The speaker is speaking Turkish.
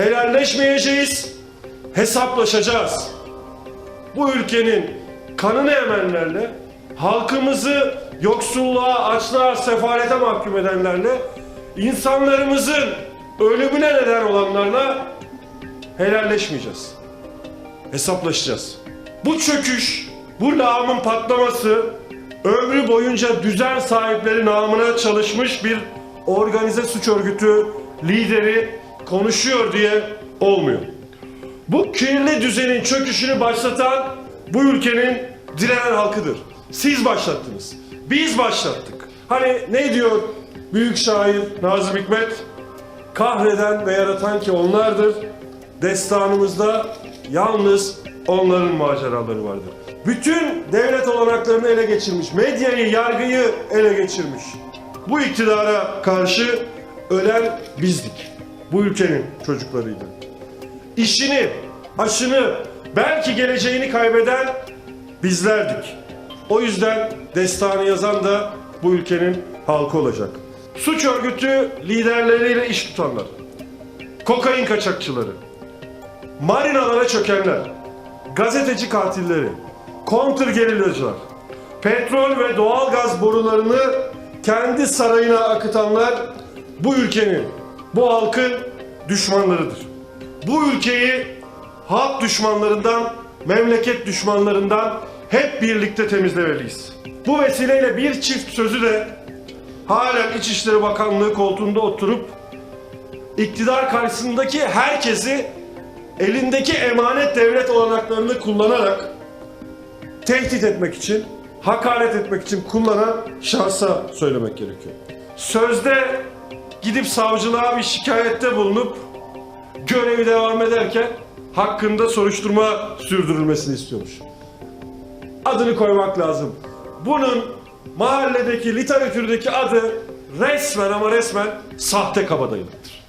helalleşmeyeceğiz, hesaplaşacağız. Bu ülkenin kanını emenlerle, halkımızı yoksulluğa, açlığa, sefalete mahkum edenlerle, insanlarımızın ölümüne neden olanlarla helalleşmeyeceğiz. Hesaplaşacağız. Bu çöküş, bu lağımın patlaması ömrü boyunca düzen sahipleri namına çalışmış bir organize suç örgütü lideri konuşuyor diye olmuyor. Bu kirli düzenin çöküşünü başlatan bu ülkenin direnen halkıdır. Siz başlattınız. Biz başlattık. Hani ne diyor büyük şair Nazım Hikmet? Kahreden ve yaratan ki onlardır. Destanımızda yalnız onların maceraları vardır. Bütün devlet olanaklarını ele geçirmiş, medyayı, yargıyı ele geçirmiş. Bu iktidara karşı ölen bizdik. Bu ülkenin çocuklarıydı. İşini, aşını, belki geleceğini kaybeden bizlerdik. O yüzden destanı yazan da bu ülkenin halkı olacak. Suç örgütü liderleriyle iş tutanlar, kokain kaçakçıları, marinalara çökenler, gazeteci katilleri, kontrgerilacılar, petrol ve doğal gaz borularını kendi sarayına akıtanlar bu ülkenin, bu halkın düşmanlarıdır. Bu ülkeyi halk düşmanlarından, memleket düşmanlarından hep birlikte temizlemeliyiz. Bu vesileyle bir çift sözü de halen İçişleri Bakanlığı koltuğunda oturup iktidar karşısındaki herkesi elindeki emanet devlet olanaklarını kullanarak tehdit etmek için, hakaret etmek için kullanan şahsa söylemek gerekiyor. Sözde gidip savcılığa bir şikayette bulunup görevi devam ederken hakkında soruşturma sürdürülmesini istiyormuş. Adını koymak lazım. Bunun mahalledeki literatürdeki adı resmen ama resmen sahte kabadayılıktır.